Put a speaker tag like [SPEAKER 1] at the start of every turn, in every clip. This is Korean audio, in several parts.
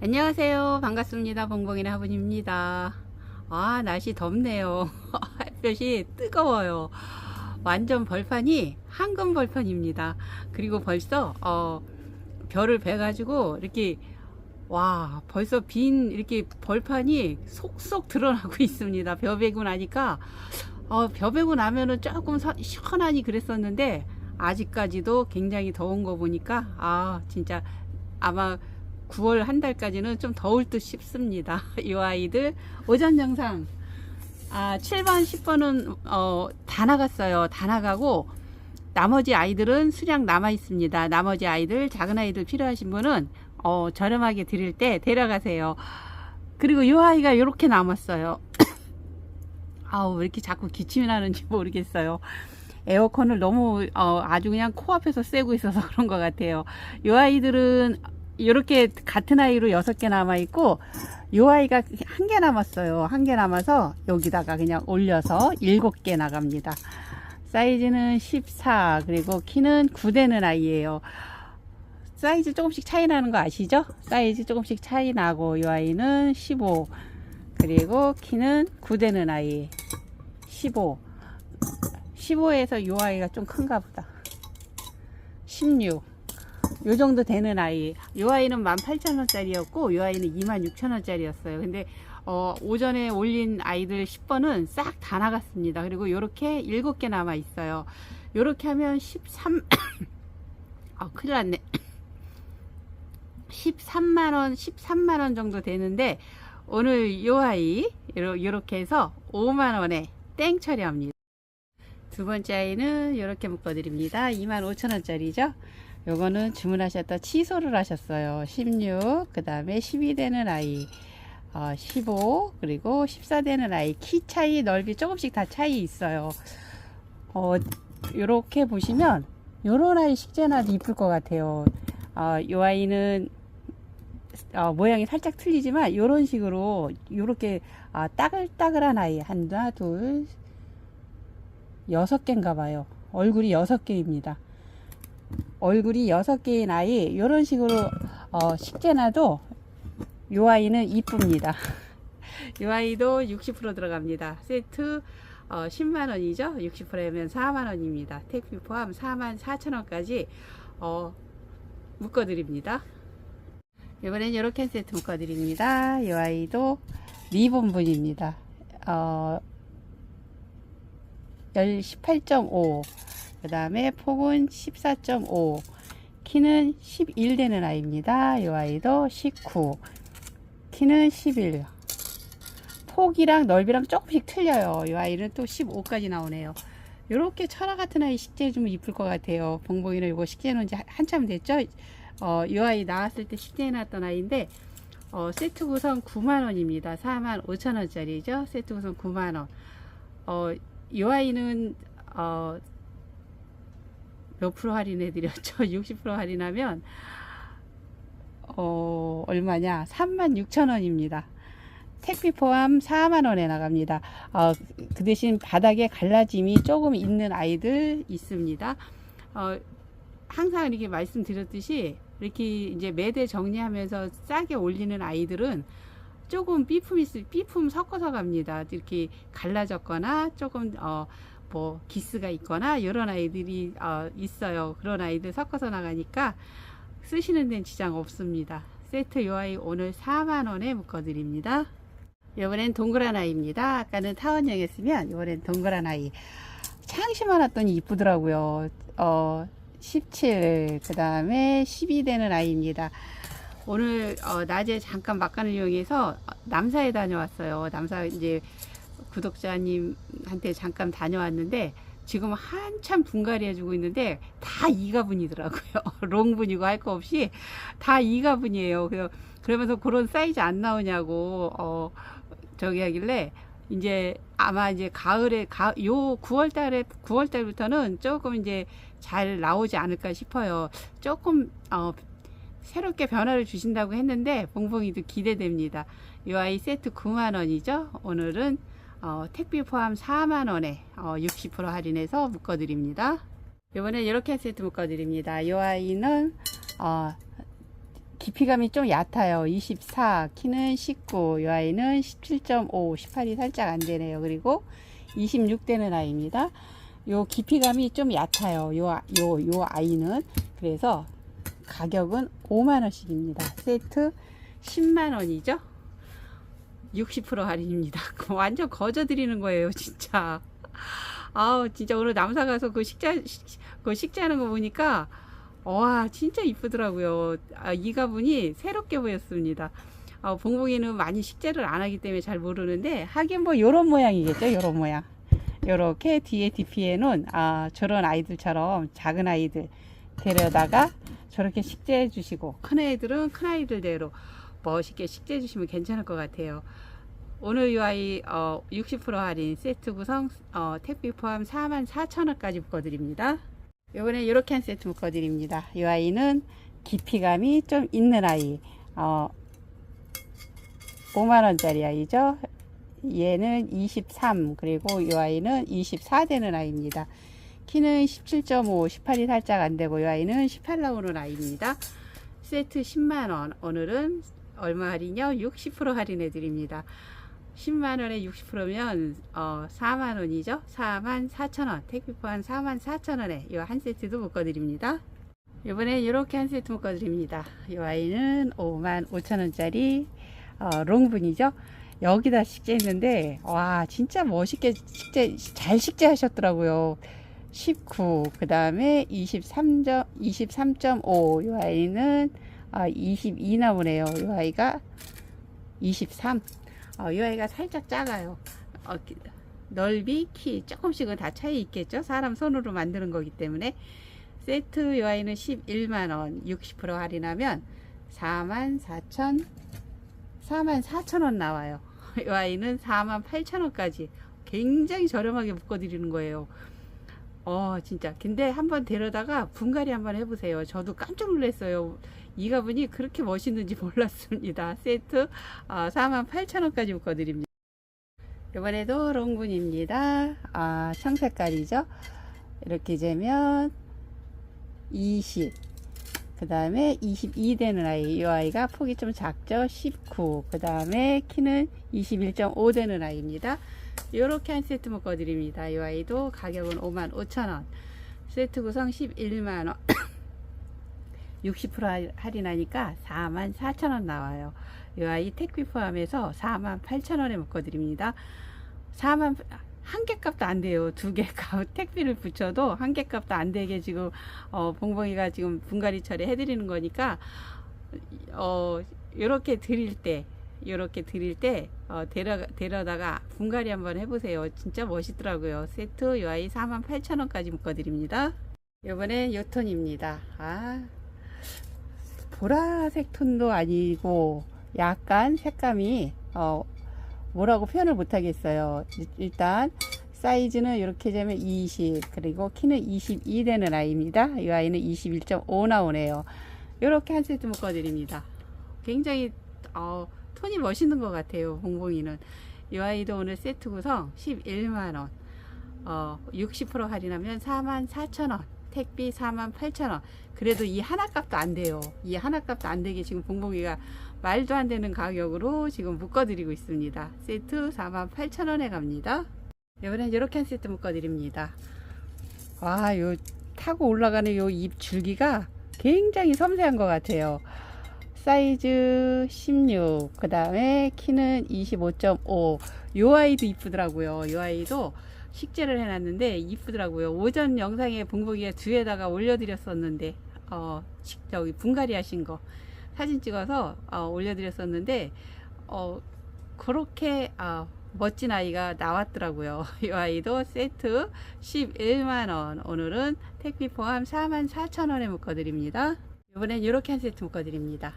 [SPEAKER 1] 안녕하세요. 반갑습니다. 봉봉이네 화분입니다. 아, 날씨 덥네요. 햇볕이 뜨거워요. 완전 벌판이 황금 벌판입니다. 그리고 벌써, 어, 별을 베가지고 이렇게, 와, 벌써 빈 이렇게 벌판이 속속 드러나고 있습니다. 벼 베고 나니까, 어, 벼 베고 나면은 조금 서- 시원하니 그랬었는데, 아직까지도 굉장히 더운 거 보니까, 아, 진짜 아마 9월 한 달까지는 좀 더울 듯 싶습니다. 이 아이들 오전 영상 아 7번 10번은 어, 다 나갔어요. 다 나가고 나머지 아이들은 수량 남아 있습니다. 나머지 아이들 작은 아이들 필요하신 분은 어, 저렴하게 드릴 때 데려가세요. 그리고 이 아이가 이렇게 남았어요. 아우 왜 이렇게 자꾸 기침이 나는지 모르겠어요. 에어컨을 너무 어, 아주 그냥 코앞에서 쐬고 있어서 그런 것 같아요. 이 아이들은 이렇게 같은 아이로 여섯 개 남아 있고 이 아이가 한 개 남았어요. 한 개 남아서 여기다가 그냥 올려서 일곱 개 나갑니다. 사이즈는 14 그리고 키는 9 되는 아이예요. 사이즈 조금씩 차이 나는 거 아시죠? 사이즈 조금씩 차이 나고 이 아이는 15 그리고 키는 9 되는 아이 15 15에서 이 아이가 좀 큰가 보다 16 요 정도 되는 아이. 요 아이는 18,000원짜리였고, 요 아이는 26,000원짜리였어요. 근데, 어, 오전에 올린 아이들 10번은 싹 다 나갔습니다. 그리고 요렇게 7개 남아 있어요. 요렇게 하면 13, 아, 큰일 났네. 13만원, 13만원 정도 되는데, 오늘 요 아이, 요렇게 해서 5만원에 땡 처리합니다. 두 번째 아이는 이렇게 묶어 드립니다. 25,000원짜리죠. 요거는 주문하셨다 취소를 하셨어요. 16, 그 다음에 12 되는 아이, 어, 15, 그리고 14 되는 아이. 키 차이, 넓이 조금씩 다 차이 있어요. 어, 요렇게 보시면, 요런 아이 식재나도 이쁠 것 같아요. 어, 요 아이는, 어, 모양이 살짝 틀리지만, 요런 식으로, 요렇게, 아, 따글따글한 아이. 하나, 둘, 여섯 개인가 봐요. 얼굴이 여섯 개입니다. 얼굴이 여섯 개인 아이 이런 식으로 어, 식재놔도 요 아이는 이쁩니다. 요 아이도 60% 들어갑니다. 세트 어, 10만 원이죠. 60%면 4만 원입니다. 택배 포함 4만 4천 원까지 어, 묶어 드립니다. 이번엔 이렇게 세트 묶어 드립니다. 이 아이도 리본분입니다. 어, 18.5. 그 다음에 폭은 14.5. 키는 11 되는 아이입니다. 이 아이도 19. 키는 11. 폭이랑 넓이랑 조금씩 틀려요. 이 아이는 또 15까지 나오네요. 이렇게 철화 같은 아이 식재해 주면 이쁠 것 같아요. 봉봉이는 이거 식재해 놓은 지 한- 한참 됐죠? 어, 이 아이 나왔을 때 식재해 놨던 아이인데, 어, 세트 구성 9만원입니다. 4만 5천원짜리죠? 세트 구성 9만원. 어, 이 아이는, 어, 몇 프로 할인해 드렸죠? 60% 할인하면, 어, 얼마냐? 36,000원입니다. 택비 포함 4만원에 나갑니다. 어, 그 대신 바닥에 갈라짐이 조금 있는 아이들 있습니다. 어, 항상 이렇게 말씀드렸듯이, 이렇게 이제 매대 정리하면서 싸게 올리는 아이들은 조금 삐품 있을, 삐품 섞어서 갑니다. 이렇게 갈라졌거나 조금, 어, 뭐, 기스가 있거나 이런 아이들이 어, 있어요. 그런 아이들 섞어서 나가니까 쓰시는 데는 지장 없습니다. 세트 요 아이 오늘 4만원에 묶어 드립니다. 이번엔 동그란 아이입니다. 아까는 타원형이었으면 이번엔 동그란 아이. 창시 많았더니 이쁘더라고요. 어, 17, 그 다음에 12 되는 아이입니다. 오늘 어, 낮에 잠깐 막간을 이용해서 남사에 다녀왔어요. 남사 이제 구독자님한테 잠깐 다녀왔는데 지금 한참 분갈이 해주고 있는데 다 이가분이더라고요. 롱분이고 할 거 없이 다 이가분이에요. 그래서 그러면서 그런 사이즈 안 나오냐고 어 저기 하길래 이제 아마 이제 가을에 가, 요 9월 달에 9월 달부터는 조금 이제 잘 나오지 않을까 싶어요. 조금 어 새롭게 변화를 주신다고 했는데 봉봉이도 기대됩니다. 이 아이 세트 9만 원이죠. 오늘은 어, 택비 포함 4만 원에 어, 60% 할인해서 묶어드립니다. 이번에 이렇게 세트 묶어드립니다. 이 아이는 어, 깊이감이 좀 얕아요. 24, 키는 19, 이 아이는 17.5, 18이 살짝 안 되네요. 그리고 26 되는 아이입니다. 요 깊이감이 좀 얕아요. 요, 아- 요, 요 아이는. 그래서 가격은 5만원씩입니다. 세트 10만원이죠? 60% 할인입니다. 완전 거저 드리는 거예요, 진짜. 아우, 진짜 오늘 남사 가서 그 식자, 식- 그 식자하는 거 보니까, 와, 진짜 이쁘더라고요. 아, 이 가분이 새롭게 보였습니다. 아, 봉봉이는 많이 식재를 안 하기 때문에 잘 모르는데, 하긴 뭐, 요런 모양이겠죠, 요런 모양. 요렇게 뒤에 DP에는, 아, 저런 아이들처럼 작은 아이들 데려다가 저렇게 식재해 주시고, 큰 애들은 큰 아이들대로 멋있게 식재해 주시면 괜찮을 것 같아요. 오늘 이 아이 어, 60% 할인 세트 구성 어, 택배 포함 44,000원까지 묶어드립니다. 이번에 이렇게 한 세트 묶어드립니다. 이 아이는 깊이감이 좀 있는 아이 어, 5만원짜리 아이죠. 얘는 23 그리고 이 아이는 24 되는 아이입니다. 키는 17.5 18이 살짝 안되고 이 아이는 18 나오는 아이입니다. 세트 10만원 오늘은 얼마 할인이요? 60% 할인해 드립니다. 10만원에 60%면 어, 4만원이죠? 4만 4천원 택배 포함 4만 4천원에 이 한 세트도 묶어드립니다. 이번에 이렇게 한 세트 묶어드립니다. 이 아이는 5만 5천원짜리 어, 롱분이죠? 여기다 식재했는데 와 진짜 멋있게 식재 잘 식재하셨더라고요. 19, 그 다음에 23점, 23.5, 이 아이는 아, 22 나오네요. 이 아이가 23. 어, 이 아이가 살짝 작아요. 어, 기- 넓이, 키 조금씩은 다 차이 있겠죠. 사람 손으로 만드는 거기 때문에 세트 이 아이는 11만원 60% 할인하면 4만 4천 4만 4천원 나와요. 이 아이는 4만 8천원까지 굉장히 저렴하게 묶어드리는 거예요. 어 진짜 근데 한번 데려다가 분갈이 한번 해보세요 저도 깜짝 놀랐어요 이 가분이 그렇게 멋있는지 몰랐습니다 세트 어, 48,000원까지 묶어드립니다 이번에도 롱분입니다 아 청색깔이죠 이렇게 재면 20 그 다음에 22 되는 아이 이 아이가 폭이 좀 작죠 19 그 다음에 키는 21.5 되는 아이입니다 이렇게 한 세트 묶어드립니다. 이 아이도 가격은 5만 5천원. 세트 구성 11만원. 60% 할인하니까 4만 4천원 나와요. 이 아이 택비 포함해서 4만 8천원에 묶어드립니다. 4만 한 개 값도 안 돼요. 두 개 값 택비를 붙여도 한 개 값도 안 되게 지금 어, 봉봉이가 지금 분갈이 처리 해드리는 거니까 어 이렇게 드릴 때 이렇게 드릴 때 어, 데려, 데려다가 분갈이 한번 해보세요. 진짜 멋있더라고요. 세트 이 아이 48,000원까지 묶어드립니다. 이번엔 요 톤입니다. 아, 보라색 톤도 아니고 약간 색감이 어, 뭐라고 표현을 못하겠어요. 일단 사이즈는 이렇게 되면 20 그리고 키는 22 되는 아이입니다. 이 아이는 21.5 나오네요. 이렇게 한 세트 묶어 드립니다. 굉장히 어, 톤이 멋있는 것 같아요. 봉봉이는 이 아이도 오늘 세트 구성 11만원 어, 60% 할인하면 44,000원 택비 48,000원 그래도 이 하나 값도 안 돼요. 이 하나 값도 안 되게 지금 봉봉이가 말도 안 되는 가격으로 지금 묶어 드리고 있습니다. 세트 48,000원에 갑니다. 이번엔 이렇게 한 세트 묶어 드립니다. 와, 요 타고 올라가는 요 잎 줄기가 굉장히 섬세한 것 같아요. 사이즈 16, 그 다음에 키는 25.5. 요 아이도 이쁘더라고요. 요 아이도 식재를 해놨는데 이쁘더라고요. 오전 영상에 봉봉이가 뒤에다가 올려드렸었는데, 어, 식- 저기 분갈이 하신 거 사진 찍어서 어, 올려드렸었는데, 어, 그렇게 어, 멋진 아이가 나왔더라고요. 이 아이도 세트 11만원. 오늘은 택비 포함 44,000원에 묶어드립니다. 이번엔 이렇게 한 세트 묶어드립니다.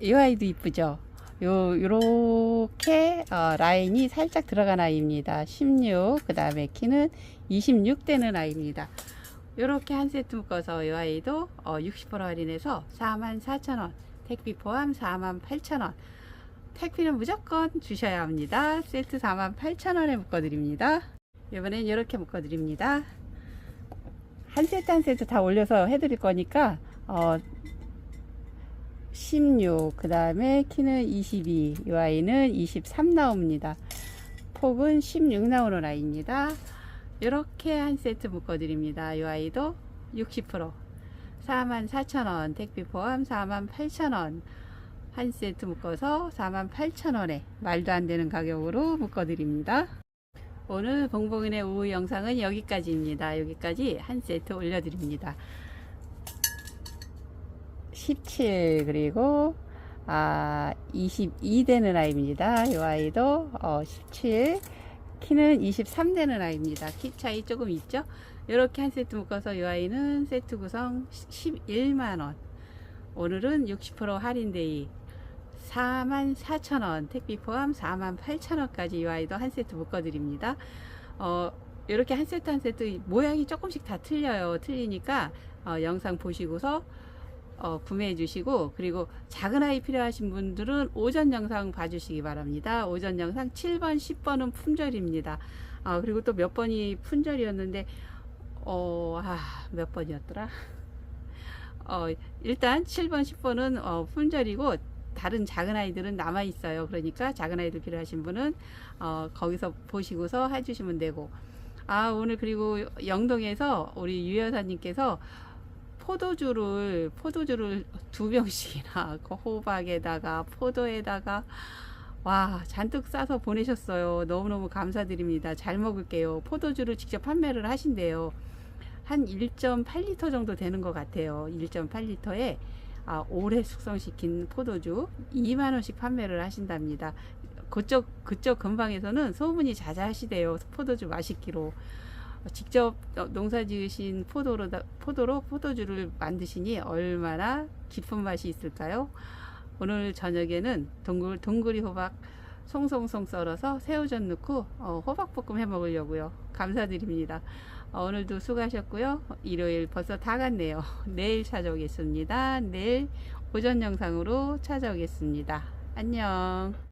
[SPEAKER 1] 이 아이도 이쁘죠? 요, 요렇게, 어, 라인이 살짝 들어간 아이입니다. 16, 그 다음에 키는 26 되는 아이입니다. 요렇게 한 세트 묶어서 이 아이도 어, 60% 할인해서 44,000원. 택비 포함 48,000원. 택비는 무조건 주셔야 합니다. 세트 48,000원에 묶어 드립니다. 이번엔 이렇게 묶어 드립니다. 한 세트 한 세트 다 올려서 해드릴 거니까, 어, 16, 그 다음에 키는 22, 이 아이는 23 나옵니다. 폭은 16 나오는 아이입니다. 이렇게 한 세트 묶어드립니다. 이 아이도 60% 44,000원, 택비 포함 48,000원. 한 세트 묶어서 48,000원에 말도 안 되는 가격으로 묶어드립니다. 오늘 봉봉인의 오후 영상은 여기까지입니다. 여기까지 한 세트 올려드립니다. 17 그리고 아 22 되는 아이입니다. 이 아이도 어, 17 키는 23 되는 아이입니다. 키 차이 조금 있죠? 이렇게 한 세트 묶어서 이 아이는 세트 구성 11만원 오늘은 60% 할인데이 44,000원 택비 포함 48,000원까지 이 아이도 한 세트 묶어 드립니다. 어, 이렇게 한 세트 한 세트 모양이 조금씩 다 틀려요. 틀리니까 어, 영상 보시고서 어, 구매해 주시고 그리고 작은 아이 필요하신 분들은 오전 영상 봐주시기 바랍니다. 오전 영상 7번, 10번은 품절입니다. 아, 그리고 또 몇 번이 품절이었는데 어, 아, 몇 번이었더라? 어, 일단 7번, 10번은 어, 품절이고 다른 작은 아이들은 남아 있어요. 그러니까 작은 아이들 필요하신 분은 어, 거기서 보시고서 해주시면 되고. 아 오늘 그리고 영동에서 우리 유 여사님께서 포도주를 포도주를 두 병씩이나 그 호박에다가 포도에다가 와 잔뜩 싸서 보내셨어요. 너무너무 감사드립니다. 잘 먹을게요. 포도주를 직접 판매를 하신대요. 한 1.8리터 정도 되는 것 같아요. 1.8리터에 아, 오래 숙성시킨 포도주 2만 원씩 판매를 하신답니다. 그쪽 그쪽 근방에서는 소문이 자자하시대요. 포도주 맛있기로 직접 농사 지으신 포도로 포도로 포도주를 만드시니 얼마나 깊은 맛이 있을까요? 오늘 저녁에는 동글 동그리 호박 송송송 썰어서 새우젓 넣고 어, 호박볶음 해 먹으려고요. 감사드립니다. 어, 오늘도 수고하셨고요. 일요일 벌써 다 갔네요. 내일 찾아오겠습니다. 내일 오전 영상으로 찾아오겠습니다. 안녕.